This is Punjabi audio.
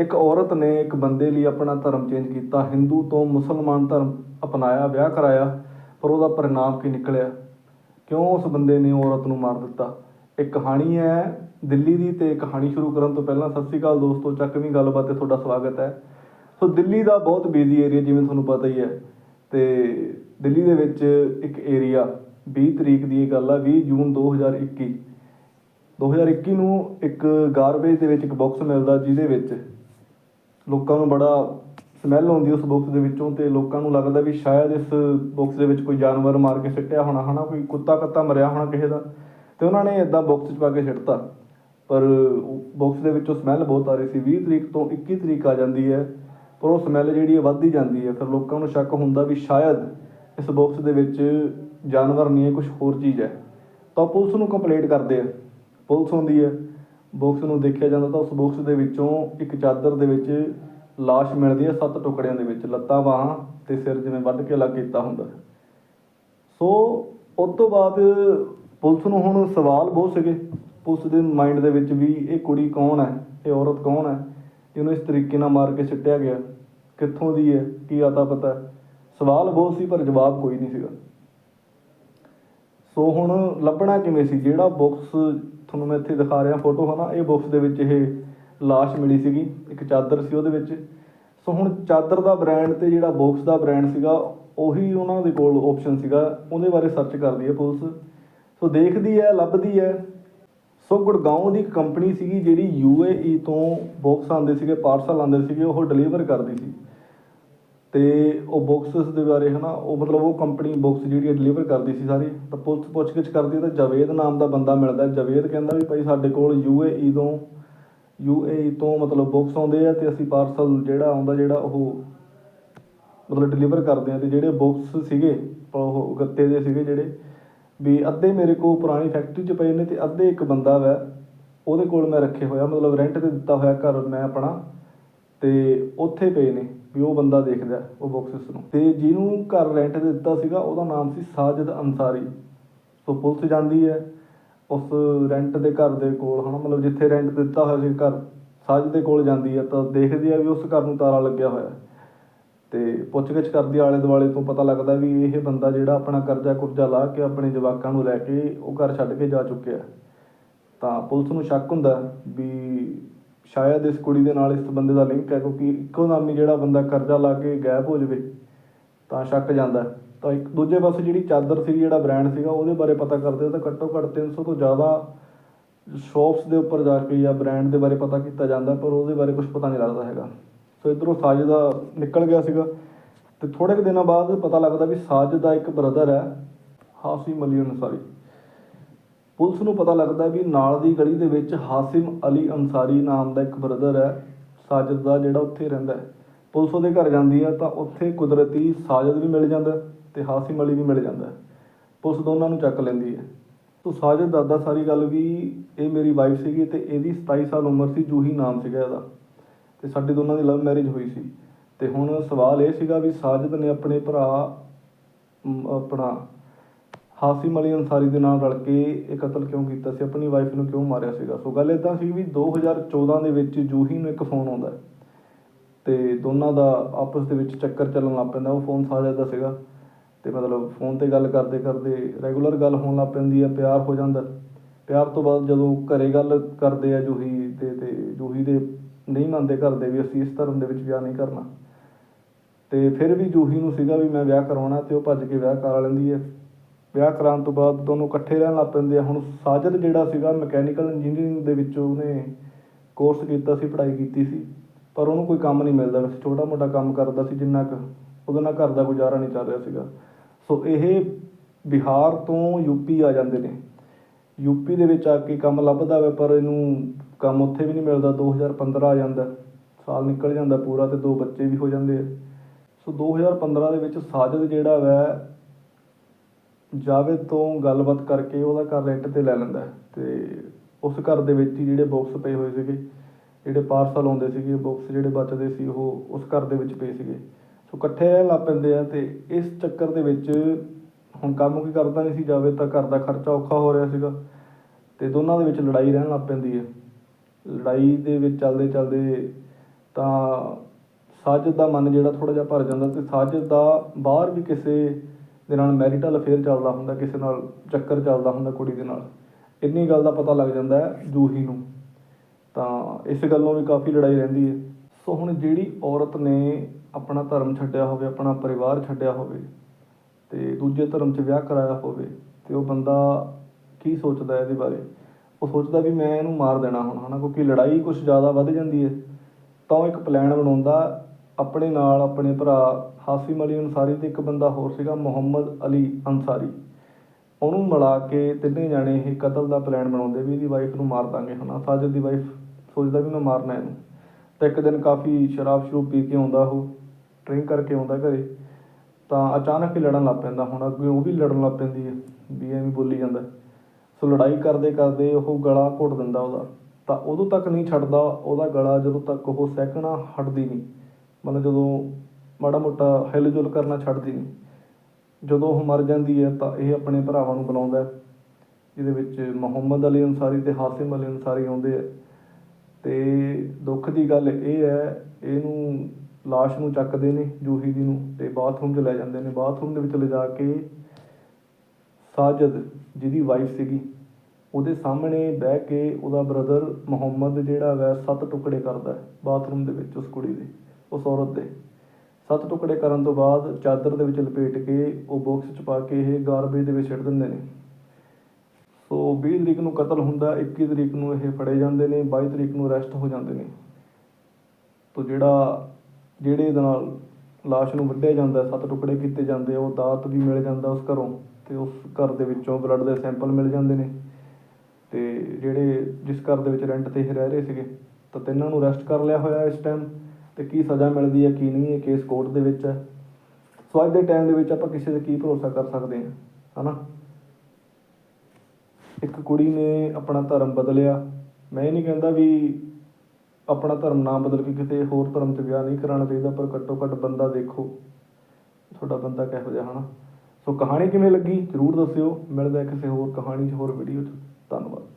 ਇੱਕ ਔਰਤ ਨੇ ਇੱਕ ਬੰਦੇ ਲਈ ਆਪਣਾ ਧਰਮ ਚੇਂਜ ਕੀਤਾ, ਹਿੰਦੂ ਤੋਂ ਮੁਸਲਮਾਨ ਧਰਮ ਅਪਣਾਇਆ, ਵਿਆਹ ਕਰਾਇਆ, ਪਰ ਉਹਦਾ ਪਰਿਣਾਮ ਕੀ ਨਿਕਲਿਆ? ਕਿਉਂ ਉਸ ਬੰਦੇ ਨੇ ਔਰਤ ਨੂੰ ਮਾਰ ਦਿੱਤਾ? ਇੱਕ ਕਹਾਣੀ ਹੈ ਦਿੱਲੀ ਦੀ ਤੇ ਕਹਾਣੀ ਸ਼ੁਰੂ ਕਰਨ ਤੋਂ ਪਹਿਲਾਂ। ਸਤਿ ਸ੍ਰੀ ਅਕਾਲ ਦੋਸਤੋ ਚੱਕਵੀਂ ਗੱਲਬਾਤ ਤੇ ਤੁਹਾਡਾ ਸਵਾਗਤ ਹੈ। ਸੋ ਦਿੱਲੀ ਦਾ ਬਹੁਤ ਬਿਜ਼ੀ ਏਰੀਆ ਜਿਵੇਂ ਤੁਹਾਨੂੰ ਪਤਾ ਹੀ ਹੈ। ਤੇ ਦਿੱਲੀ ਦੇ ਵਿੱਚ ਇੱਕ ਏਰੀਆ 20 ਤਰੀਕ ਦੀ ਇਹ ਗੱਲ ਆ 20 ਜੂਨ 2021 2021 ਨੂੰ ਇੱਕ ਗਾਰਬੇਜ ਦੇ ਵਿੱਚ ਇੱਕ ਬਾਕਸ ਮਿਲਦਾ ਜਿਹਦੇ ਵਿੱਚ ਲੋਕਾਂ ਨੂੰ ਬੜਾ ਸਮੈਲ ਆਉਂਦੀ ਉਸ ਬਾਕਸ ਦੇ ਵਿੱਚੋਂ ਤੇ ਲੋਕਾਂ ਨੂੰ ਲੱਗਦਾ ਵੀ ਸ਼ਾਇਦ ਇਸ ਬਾਕਸ ਦੇ ਵਿੱਚ ਕੋਈ ਜਾਨਵਰ ਮਾਰ ਕੇ ਸਿੱਟਿਆ ਹੋਣਾ, ਹਨਾ, ਕੋਈ ਕੁੱਤਾ ਕੱਤਾ ਮਰਿਆ ਹੋਣਾ ਕਿਸੇ ਦਾ। ਤੇ ਉਹਨਾਂ ਨੇ ਇਦਾਂ ਬਾਕਸ 'ਚ ਪਾ ਕੇ ਸਿੱਟਤਾ। ਪਰ ਬਾਕਸ ਦੇ ਵਿੱਚੋਂ ਸਮੈਲ ਬਹੁਤ ਆ ਰਹੀ ਸੀ। 20 ਤਰੀਕ ਤੋਂ 21 ਤਰੀਕ ਆ ਜਾਂਦੀ ਹੈ, ਪਰ ਉਹ ਸਮੈਲ ਜਿਹੜੀ ਹੈ ਵੱਧਦੀ ਜਾਂਦੀ ਹੈ। ਫਿਰ ਲੋਕਾਂ ਨੂੰ ਸ਼ੱਕ ਹੁੰਦਾ ਵੀ ਸ਼ਾਇਦ ਇਸ ਬਾਕਸ ਦੇ ਵਿੱਚ ਜਾਨਵਰ ਨਹੀਂ ਹੈ ਕੁਝ ਹੋਰ ਚੀਜ਼ ਹੈ। ਤਾਂ ਪੁਲਿਸ ਨੂੰ ਕੰਪਲੇਂਟ ਕਰਦੇ ਆ। ਪੁਲਿਸ ਹੁੰਦੀ ਹੈ ਬਾਕਸ ਨੂੰ ਦੇਖਿਆ ਜਾਂਦਾ ਤਾਂ ਉਸ ਬਾਕਸ ਦੇ ਵਿੱਚੋਂ ਇੱਕ ਚਾਦਰ ਦੇ ਵਿੱਚ ਲਾਸ਼ ਮਿਲਦੀ ਹੈ, ਸੱਤ ਟੁਕੜਿਆਂ ਦੇ ਵਿੱਚ, ਲੱਤਾਂ, ਬਾਹਾਂ ਤੇ ਸਿਰ ਜਿਵੇਂ ਵੱਢ ਕੇ ਅਲੱਗ ਕੀਤਾ ਹੁੰਦਾ ਸੋ, ਉਸ ਤੋਂ ਬਾਅਦ ਪੁਲਿਸ ਨੂੰ ਹੁਣ ਸਵਾਲ ਬਹੁਤ ਸੀਗੇ। ਪੁਲਿਸ ਦੇ ਮਾਈਂਡ ਦੇ ਵਿੱਚ ਵੀ ਇਹ ਕੁੜੀ ਕੌਣ ਹੈ, ਇਹ ਔਰਤ ਕੌਣ ਹੈ? ਇਹਨੂੰ ਇਸ ਤਰੀਕੇ ਨਾਲ ਮਾਰ ਕੇ ਸਿੱਟਿਆ ਗਿਆ। ਕਿੱਥੋਂ ਦੀ ਹੈ, ਕੀ ਆਤਾ ਪਤਾ। ਸਵਾਲ ਬਹੁਤ ਸੀ, ਪਰ ਜਵਾਬ ਕੋਈ ਨਹੀਂ ਸੀਗਾ। ਸੋ ਹੁਣ ਲੱਭਣਾ ਕਿਵੇਂ ਸੀ? ਜਿਹੜਾ ਬਾਕਸ ਤੁਹਾਨੂੰ ਮੈਂ ਇੱਥੇ ਦਿਖਾ ਰਿਹਾ ਫੋਟੋ ਹਨਾ, ਇਹ ਬਾਕਸ ਦੇ ਵਿੱਚ ਇਹ ਲਾਸ਼ ਮਿਲੀ ਸੀਗੀ, ਇੱਕ ਚਾਦਰ ਸੀ ਉਹਦੇ ਵਿੱਚ। ਸੋ ਹੁਣ ਚਾਦਰ ਦਾ ਬ੍ਰਾਂਡ ਤੇ ਜਿਹੜਾ ਬਾਕਸ ਦਾ ਬ੍ਰਾਂਡ ਸੀਗਾ, ਉਹੀ ਉਹਨਾਂ ਦੇ ਕੋਲ ਆਪਸ਼ਨ ਸੀਗਾ। ਉਹਦੇ ਬਾਰੇ ਸਰਚ ਕਰਦੀ ਹੈ ਪੁਲਿਸ ਸੋ ਦੇਖਦੀ ਹੈ, ਲੱਭਦੀ ਹੈ। ਸੋ ਗੁੜਗਾਉਂ ਦੀ ਕੰਪਨੀ ਸੀਗੀ ਜਿਹੜੀ ਯੂਏਈ ਤੋਂ ਬਾਕਸ ਆਉਂਦੇ ਸੀਗੇ ਪਾਰਸਲ ਆਉਂਦੇ ਸੀਗੇ, ਉਹ ਡਿਲੀਵਰ ਕਰਦੀ ਸੀ। ਤੇ ਉਹ ਬਾਕਸਸ ਦੇ ਬਾਰੇ ਹਨਾ, ਉਹ ਮਤਲਬ ਉਹ ਕੰਪਨੀ ਬਾਕਸ ਜਿਹੜੀ ਡਿਲੀਵਰ ਕਰਦੀ ਸੀ ਸਾਰੀ, ਤਾਂ ਪੁਲਿਸ ਪੁੱਛਗਿੱਛ ਕਰਦੀ ਤਾਂ ਜਾਵੇਦ ਨਾਮ ਦਾ ਬੰਦਾ ਮਿਲਦਾ ਜਾਵੇਦ ਕਹਿੰਦਾ ਵੀ ਭਾਈ ਸਾਡੇ ਕੋਲ ਯੂਏਈ ਤੋਂ ਯੂਏਈ ਤੋਂ ਮਤਲਬ ਬਾਕਸ ਆਉਂਦੇ ਆ ਤੇ ਅਸੀਂ ਪਾਰਸਲ ਜਿਹੜਾ ਆਉਂਦਾ ਜਿਹੜਾ ਉਹ ਮਤਲਬ ਡਿਲੀਵਰ ਕਰਦੇ ਆ ਤੇ ਜਿਹੜੇ ਬਾਕਸ ਸੀਗੇ ਉਹ ਗੱਤੇ ਦੇ ਸੀਗੇ ਜਿਹੜੇ, ਵੀ ਅੱਧੇ ਮੇਰੇ ਕੋਲ ਪੁਰਾਣੀ ਫੈਕਟਰੀ 'ਚ ਪਏ ਨੇ ਤੇ ਅੱਧੇ ਇੱਕ ਬੰਦਾ ਵੈ, ਉਹਦੇ ਕੋਲ ਮੈਂ ਰੱਖੇ ਹੋਇਆ, ਮਤਲਬ ਰੈਂਟ ਤੇ ਦਿੱਤਾ ਹੋਇਆ ਘਰ ਮੈਂ ਆਪਣਾ, ਤੇ ਉੱਥੇ ਪਏ ਨੇ। ਵੀ ਉਹ ਬੰਦਾ ਦੇਖਦਾ, ਉਹ ਬਾਕਸਸ ਨੂੰ। ਤੇ ਜਿਹਨੂੰ ਘਰ ਰੈਂਟ ਤੇ ਦਿੱਤਾ ਸੀਗਾ, ਉਹਦਾ ਨਾਮ ਸੀ ਸਾਜਦ ਅੰਸਾਰੀ। ਸੋ ਪੁਲਿਸ ਜਾਂਦੀ ਹੈ, ਉਸ ਰੈਂਟ ਦੇ ਘਰ ਦੇ ਕੋਲ, ਹਨਾ, ਮਤਲਬ ਜਿੱਥੇ ਰੈਂਟ ਦਿੱਤਾ ਹੋਇਆ ਸੀ ਘਰ, ਸਾਜਦ ਦੇ ਕੋਲ ਜਾਂਦੀ ਹੈ, ਤਾਂ ਦੇਖਦੀ ਹੈ ਵੀ ਉਸ ਘਰ ਨੂੰ ਤਾਲਾ ਲੱਗਿਆ ਹੋਇਆ ਹੈ। ਤੇ ਪੁੱਛਗਿੱਛ ਕਰਦੀ ਆਲੇ ਦੁਆਲੇ ਤੋਂ ਪਤਾ ਲੱਗਦਾ ਵੀ ਇਹ ਬੰਦਾ ਜਿਹੜਾ ਆਪਣਾ ਕਰਜ਼ਾ ਕੁਰਜ਼ਾ ਲਾ ਕੇ ਆਪਣੇ ਜਵਾਕਾਂ ਨੂੰ ਲੈ ਕੇ ਉਹ ਘਰ ਛੱਡ ਕੇ ਜਾ ਚੁੱਕਿਆ ਤਾਂ ਪੁਲਿਸ ਨੂੰ ਸ਼ੱਕ ਹੁੰਦਾ ਵੀ ਸ਼ਾਇਦ ਇਸ ਕੁੜੀ ਦੇ ਨਾਲ ਇਸ ਬੰਦੇ ਦਾ ਲਿੰਕ ਹੈ ਕਿਉਂਕਿ ਇੱਕੋ ਨਾਮੀ ਜਿਹੜਾ ਬੰਦਾ ਕਰਜ਼ਾ ਲਾ ਕੇ ਗਾਇਬ ਹੋ ਜਾਵੇ, ਤਾਂ ਸ਼ੱਕ ਜਾਂਦਾ। ਤਾਂ ਇੱਕ ਦੂਜੇ ਪਾਸੇ ਜਿਹੜੀ ਚਾਦਰ ਸੀ, ਜਿਹੜਾ ਬ੍ਰਾਂਡ ਸੀਗਾ, ਉਹਦੇ ਬਾਰੇ ਪਤਾ ਕਰਦੇ ਤਾਂ ਘੱਟੋ ਘੱਟ 300 ਤੋਂ ਜ਼ਿਆਦਾ ਸ਼ਾਪਸ ਦੇ ਉੱਪਰ ਜਾ ਕੇ ਜਾਂ ਬ੍ਰਾਂਡ ਦੇ ਬਾਰੇ ਪਤਾ ਕੀਤਾ ਜਾਂਦਾ, ਪਰ ਉਹਦੇ ਬਾਰੇ ਕੁਝ ਪਤਾ ਨਹੀਂ ਲੱਗਦਾ ਹੈਗਾ। ਸੋ ਇਧਰੋਂ ਸਾਜਦ ਦਾ ਨਿਕਲ ਗਿਆ ਸੀਗਾ ਤੇ ਥੋੜੇ ਕੁ ਦਿਨਾਂ ਬਾਅਦ ਪਤਾ ਲੱਗਦਾ ਵੀ ਸਾਜਦ ਦਾ ਇੱਕ ਬ੍ਰਦਰ ਹੈ ਹਾਸੀ ਅਲੀ ਅਨਸਾਰੀ। ਪੁਲਿਸ ਨੂੰ ਪਤਾ ਲੱਗਦਾ ਵੀ ਨਾਲ ਦੀ ਗਲੀ ਦੇ ਵਿੱਚ ਹਾਸਿਮ ਅਲੀ ਅਨਸਾਰੀ ਨਾਮ ਦਾ ਇੱਕ ਬ੍ਰਦਰ ਹੈ, ਸਾਜਦ ਦਾ ਜਿਹੜਾ ਉੱਥੇ ਰਹਿੰਦਾ ਹੈ। ਪੁਲਿਸ ਉਹਦੇ ਘਰ ਜਾਂਦੀ ਹੈ ਤਾਂ ਉੱਥੇ ਕੁਦਰਤੀ ਸਾਜਦ ਵੀ ਮਿਲ ਜਾਂਦਾ ਹੈ ਤੇ ਹਾਸਿਮ ਅਲੀ ਵੀ ਮਿਲ ਜਾਂਦਾ ਪੁਲਿਸ ਦੋਨਾਂ ਨੂੰ ਚੱਕ ਲੈਂਦੀ ਹੈ। ਤੋ ਸਾਜਦ ਦਾਦਾ ਸਾਰੀ ਗੱਲ ਵੀ ਇਹ ਮੇਰੀ ਵਾਈਫ ਸੀਗੀ ਤੇ ਇਹਦੀ 27 ਸਾਲ ਉਮਰ ਸੀ, ਜੂਹੀ ਨਾਮ ਸੀਗਾ ਇਹਦਾ। ਤੇ ਸਾਡੇ ਦੋਨਾਂ ਦੀ ਲਵ ਮੈਰਿਜ ਹੋਈ ਸੀ। ਤੇ ਹੁਣ ਸਵਾਲ ਇਹ ਸੀਗਾ ਵੀ ਸਾਜਦ ਨੇ ਆਪਣੇ ਭਰਾ ਆਪਣਾ ਹਾਸਿਮ ਅਲੀ ਅਨਸਾਰੀ ਦੇ ਨਾਲ ਰਲ ਕੇ ਇਹ ਕਤਲ ਕਿਉਂ ਕੀਤਾ ਸੀ? ਆਪਣੀ ਵਾਈਫ ਨੂੰ ਕਿਉਂ ਮਾਰਿਆ ਸੀਗਾ? ਸੋ ਗੱਲ ਇਦਾਂ ਸੀ ਵੀ 2014 ਦੇ ਵਿੱਚ ਜੂਹੀ ਨੂੰ ਇੱਕ ਫੋਨ ਆਉਂਦਾ ਹੈ ਤੇ ਦੋਨਾਂ ਦਾ ਆਪਸ ਦੇ ਵਿੱਚ ਚੱਕਰ ਚੱਲਣ ਲੱਗ ਪੈਂਦਾ, ਉਹ ਫੋਨ ਸਾਜਦ ਦਾ ਸੀਗਾ। ਤੇ ਮਤਲਬ ਫੋਨ ਤੇ ਗੱਲ ਕਰਦੇ ਕਰਦੇ ਰੈਗੂਲਰ ਗੱਲ ਹੋਣ ਲੱਗ ਪੈਂਦੀ ਹੈ, ਪਿਆਰ ਹੋ ਜਾਂਦਾ ਪਿਆਰ ਤੋਂ ਬਾਅਦ ਜਦੋਂ ਘਰੇ ਗੱਲ ਕਰਦੇ ਆ ਜੂਹੀ ਤੇ ਤੇ ਜੂਹੀ ਦੇ ਨਹੀਂ ਮੰਨਦੇ ਘਰ ਦੇ ਵੀ ਅਸੀਂ ਇਸ ਧਰਮ ਦੇ ਵਿੱਚ ਵਿਆਹ ਨਹੀਂ ਕਰਨਾ। ਤੇ ਫਿਰ ਵੀ ਜੂਹੀ ਨੂੰ ਸੀਗਾ ਵੀ ਮੈਂ ਵਿਆਹ ਕਰਾਉਣਾ ਤੇ ਉਹ ਭੱਜ ਕੇ ਵਿਆਹ ਕਰਾ ਲੈਂਦੀ ਹੈ। ਵਿਆਹ ਕਰਾਉਣ ਤੋਂ ਬਾਅਦ ਦੋਨੋਂ ਇਕੱਠੇ ਰਹਿਣ ਲੱਗ ਪੈਂਦੇ ਆ। ਹੁਣ ਸਾਜਦ ਜਿਹੜਾ ਸੀਗਾ ਮਕੈਨੀਕਲ ਇੰਜੀਨੀਅਰਿੰਗ ਦੇ ਵਿੱਚ ਉਹਨੇ ਕੋਰਸ ਕੀਤਾ ਸੀ, ਪੜ੍ਹਾਈ ਕੀਤੀ ਸੀ। ਪਰ ਉਹਨੂੰ ਕੋਈ ਕੰਮ ਨਹੀਂ ਮਿਲਦਾ। ਵੈਸੇ ਛੋਟਾ ਮੋਟਾ ਕੰਮ ਕਰਦਾ ਸੀ, ਜਿੰਨਾ ਕੁ ਉਹਦੇ ਨਾਲ ਘਰ ਦਾ ਗੁਜ਼ਾਰਾ ਨਹੀਂ ਚੱਲ ਰਿਹਾ ਸੀਗਾ। ਸੋ ਇਹ ਬਿਹਾਰ ਤੋਂ ਯੂਪੀ ਆ ਜਾਂਦੇ ਨੇ। ਯੂਪੀ ਦੇ ਵਿੱਚ ਆ ਕੇ ਕੰਮ ਲੱਭਦਾ ਵਾ, ਪਰ ਇਹਨੂੰ ਕੰਮ ਉੱਥੇ ਵੀ ਨਹੀਂ ਮਿਲਦਾ। 2015 ਆ ਜਾਂਦਾ। ਸਾਲ ਨਿਕਲ ਜਾਂਦਾ ਪੂਰਾ ਤੇ ਦੋ ਬੱਚੇ ਵੀ ਹੋ ਜਾਂਦੇ ਆ। ਸੋ 2015 ਦੇ ਵਿੱਚ ਸਾਜਦ ਜਿਹੜਾ ਵੈ ਜਾਵੇਦ ਤੋਂ ਗੱਲਬਾਤ ਕਰਕੇ ਉਹਦਾ ਘਰ ਰੈਂਟ ਤੇ ਲੈ ਲੈਂਦਾ ਹੈ। ਤੇ ਉਸ ਘਰ ਦੇ ਵਿੱਚ ਹੀ ਜਿਹੜੇ ਬਾਕਸ ਪਏ ਹੋਏ ਸੀਗੇ, ਜਿਹੜੇ ਪਾਰਸਲ ਆਉਂਦੇ ਸੀਗੇ ਬਾਕਸ ਜਿਹੜੇ ਬਚਦੇ ਸੀ ਉਹ ਉਸ ਘਰ ਦੇ ਵਿੱਚ ਪਏ ਸੀਗੇ। ਸੋ ਇਕੱਠੇ ਰਹਿਣ ਲੱਗ ਪੈਂਦੇ ਆ ਤੇ ਇਸ ਚੱਕਰ ਦੇ ਵਿੱਚ ਹੁਣ ਕੰਮ ਕੀ ਕਰਦਾ ਨਹੀਂ ਸੀ, ਜਾਵੇ ਤਾਂ ਘਰ ਦਾ ਖਰਚਾ ਔਖਾ ਹੋ ਰਿਹਾ ਸੀਗਾ। ਤੇ ਦੋਨਾਂ ਦੇ ਵਿੱਚ ਲੜਾਈ ਰਹਿਣ ਲੱਗ ਪੈਂਦੀ ਹੈ। ਲੜਾਈ ਦੇ ਵਿੱਚ ਚੱਲਦੇ ਚੱਲਦੇ ਤਾਂ ਸਾਜਦ ਦਾ ਮਨ ਜਿਹੜਾ ਥੋੜਾ ਜਿਹਾ ਭਰ ਜਾਂਦਾ ਤੇ ਸਾਜਦ ਦਾ ਬਾਹਰ ਵੀ ਕਿਸੇ ਦੇ ਨਾਲ ਮੈਰਿਟਲ ਅਫੇਅਰ ਚੱਲਦਾ ਹੁੰਦਾ, ਕਿਸੇ ਨਾਲ ਚੱਕਰ ਚੱਲਦਾ ਹੁੰਦਾ ਕੁੜੀ ਦੇ ਨਾਲ, ਇੰਨੀ ਗੱਲ ਦਾ ਪਤਾ ਲੱਗ ਜਾਂਦਾ ਹੈ ਜੂਹੀ ਨੂੰ। ਤਾਂ ਇਸ ਗੱਲੋਂ ਵੀ ਕਾਫੀ ਲੜਾਈ ਰਹਿੰਦੀ ਹੈ। ਸੋ ਹੁਣ ਜਿਹੜੀ ਔਰਤ ਨੇ ਆਪਣਾ ਧਰਮ ਛੱਡਿਆ ਹੋਵੇ, ਆਪਣਾ ਪਰਿਵਾਰ ਛੱਡਿਆ ਹੋਵੇ ਤੇ ਦੂਜੇ ਧਰਮ 'ਚ ਵਿਆਹ ਕਰਾਇਆ ਹੋਵੇ ਤੇ ਉਹ ਬੰਦਾ ਕੀ ਸੋਚਦਾ ਇਹਦੇ ਬਾਰੇ? ਉਹ ਸੋਚਦਾ ਵੀ ਮੈਂ ਇਹਨੂੰ ਮਾਰ ਦੇਣਾ ਹੁਣ, ਹਨਾ, ਕਿਉਂਕਿ ਲੜਾਈ ਕੁਝ ਜ਼ਿਆਦਾ ਵੱਧ ਜਾਂਦੀ ਹੈ। ਤਾਂ ਉਹ ਇੱਕ ਪਲਾਨ ਬਣਾਉਂਦਾ ਆਪਣੇ ਨਾਲ ਆਪਣੇ ਭਰਾ ਹਾਸਿਮ ਅਲੀ ਅਨਸਾਰੀ ਤੇ ਇੱਕ ਬੰਦਾ ਹੋਰ ਸੀਗਾ, ਮੁਹੰਮਦ ਅਲੀ ਅਨਸਾਰੀ। ਉਹਨੂੰ ਮਿਲਾ ਕੇ ਤਿੰਨੇ ਜਾਣੇ ਇਹ ਕਤਲ ਦਾ ਪਲਾਨ ਬਣਾਉਂਦੇ ਵੀ ਇਹਦੀ ਵਾਈਫ ਨੂੰ ਮਾਰ ਦਾਂਗੇ, ਹਨਾ? ਸਾਜਦ ਦੀ ਵਾਈਫ ਸੋਚਦਾ ਵੀ ਮੈਂ ਮਾਰਨਾ ਇਹਨੂੰ। ਤਾਂ ਇੱਕ ਦਿਨ ਕਾਫੀ ਸ਼ਰਾਬ ਸ਼ਰੂਬ ਪੀ ਕੇ ਆਉਂਦਾ ਉਹ ਡਰਿੰਕ ਕਰਕੇ ਆਉਂਦਾ ਘਰੇ। ਤਾਂ ਅਚਾਨਕ ਹੀ ਲੜਨ ਲੱਗ ਪੈਂਦਾ, ਹੁਣ ਅੱਗੇ ਉਹ ਵੀ ਲੜਨ ਲੱਗ ਪੈਂਦੀ ਹੈ, ਵੀ ਐਵੇਂ ਬੋਲੀ ਜਾਂਦਾ। ਸੋ ਲੜਾਈ ਕਰਦੇ ਕਰਦੇ ਉਹ ਗਲਾ ਘੁੱਟ ਦਿੰਦਾ ਉਹਦਾ। ਤਾਂ ਉਦੋਂ ਤੱਕ ਨਹੀਂ ਛੱਡਦਾ, ਉਹਦਾ ਗਲਾ ਜਦੋਂ ਤੱਕ ਉਹ ਸਹਿਕਣਾ ਹਟਦੀ ਨਹੀਂ। ਮਤਲਬ ਜਦੋਂ ਮਾੜਾ ਮੋਟਾ ਹਿਲ ਜੁਲ ਕਰਨਾ ਛੱਡਦੀ ਨਹੀਂ ਜਦੋਂ ਉਹ ਮਰ ਜਾਂਦੀ ਹੈ ਤਾਂ ਇਹ ਆਪਣੇ ਭਰਾਵਾਂ ਨੂੰ ਬੁਲਾਉਂਦਾ ਹੈ, ਜਿਹਦੇ ਵਿੱਚ ਮੁਹੰਮਦ ਅਲੀ ਅਨਸਾਰੀ ਅਤੇ ਹਾਸਿਮ ਅਲੀ ਅਨਸਾਰੀ ਆਉਂਦੇ ਹੈ। ਅਤੇ ਦੁੱਖ ਦੀ ਗੱਲ ਇਹ ਹੈ ਇਹਨੂੰ ਲਾਸ਼ ਨੂੰ ਚੱਕਦੇ ਨੇ ਜੂਹੀ ਦੀ ਨੂੰ ਅਤੇ ਬਾਥਰੂਮ 'ਚ ਲੈ ਜਾਂਦੇ ਨੇ। ਬਾਥਰੂਮ ਦੇ ਵਿੱਚ ਲਿਜਾ ਕੇ ਸਾਜਦ ਜਿਹਦੀ ਵਾਈਫ ਸੀਗੀ ਉਹਦੇ ਸਾਹਮਣੇ ਬਹਿ ਕੇ ਉਹਦਾ ਬ੍ਰਦਰ ਮੁਹੰਮਦ ਜਿਹੜਾ ਹੈ ਸੱਤ ਟੁਕੜੇ ਕਰਦਾ ਬਾਥਰੂਮ ਦੇ ਵਿੱਚ ਉਸ ਕੁੜੀ ਦੇ। ਉਸ ਔਰਤ ਦੇ। ਸੱਤ ਟੁਕੜੇ ਕਰਨ ਤੋਂ ਬਾਅਦ ਚਾਦਰ ਦੇ ਵਿੱਚ ਲਪੇਟ ਕੇ ਉਹ ਬਾਕਸ 'ਚ ਪਾ ਕੇ ਇਹ ਗਾਰਬੇਜ ਦੇ ਵਿੱਚ ਸਿੱਟ ਦਿੰਦੇ ਨੇ। ਸੋ 20 ਤਰੀਕ ਨੂੰ ਕਤਲ ਹੁੰਦਾ 21 ਤਰੀਕ ਨੂੰ ਇਹ ਫੜੇ ਜਾਂਦੇ ਨੇ 22 ਤਰੀਕ ਨੂੰ ਅਰੈਸਟ ਹੋ ਜਾਂਦੇ ਨੇ। ਤੋ ਜਿਹੜਾ, ਜਿਹੜੇ ਇਹਦੇ ਨਾਲ ਲਾਸ਼ ਨੂੰ ਵੱਢਿਆ ਜਾਂਦਾ, ਸੱਤ ਟੁਕੜੇ ਕੀਤੇ ਜਾਂਦੇ ਉਹ ਦਾਤ ਵੀ ਮਿਲ ਜਾਂਦਾ ਉਸ ਘਰੋਂ ਤੇ ਉਸ ਘਰ ਦੇ ਵਿੱਚੋਂ ਬਲੱਡ ਦੇ ਸੈਂਪਲ ਮਿਲ ਜਾਂਦੇ ਨੇ। ਤੇ ਜਿਹੜੇ ਜਿਸ ਘਰ ਦੇ ਵਿੱਚ ਰੈਂਟ ਤੇ ਇਹ ਰਹਿ ਰਹੇ ਸੀਗੇ, ਤਾਂ ਤਿੰਨਾਂ ਨੂੰ ਅਰੈਸਟ ਕਰ ਲਿਆ ਹੋਇਆ ਇਸ ਟਾਈਮ ਤੇ ਕੀ ਸਜ਼ਾ ਮਿਲਦੀ ਹੈ, ਕੀ ਨਹੀਂ ਇਹ ਕੇਸ ਕੋਰਟ ਦੇ ਵਿੱਚ ਹੈ। ਸੋ ਅੱਜ ਦੇ ਟਾਈਮ ਦੇ ਵਿੱਚ ਆਪਾਂ ਕਿਸੇ ਤੇ ਕੀ ਭਰੋਸਾ ਕਰ ਸਕਦੇ ਹਾਂ, ਹਨਾ? ਇੱਕ ਕੁੜੀ ਨੇ ਆਪਣਾ ਧਰਮ ਬਦਲਿਆ। ਮੈਂ ਇਹ ਨਹੀਂ ਕਹਿੰਦਾ ਵੀ ਆਪਣਾ ਧਰਮ ਨਾ ਬਦਲ ਕੇ ਕਿਤੇ ਹੋਰ ਧਰਮ 'ਚ ਵਿਆਹ ਨਹੀਂ ਕਰਾਉਣਾ ਚਾਹੀਦਾ, ਪਰ ਘੱਟੋ ਘੱਟ ਬੰਦਾ ਦੇਖੋ, ਤੁਹਾਡਾ ਬੰਦਾ ਕਿਹੋ ਜਿਹਾ, ਹਨਾ? ਸੋ ਕਹਾਣੀ ਕਿਵੇਂ ਲੱਗੀ? ਜਰੂਰ ਦੱਸਿਓ। ਮਿਲਦਾ ਕਿਸੇ ਹੋਰ ਕਹਾਣੀ 'ਚ, ਹੋਰ ਵੀਡੀਓ 'ਚ। ਧੰਨਵਾਦ।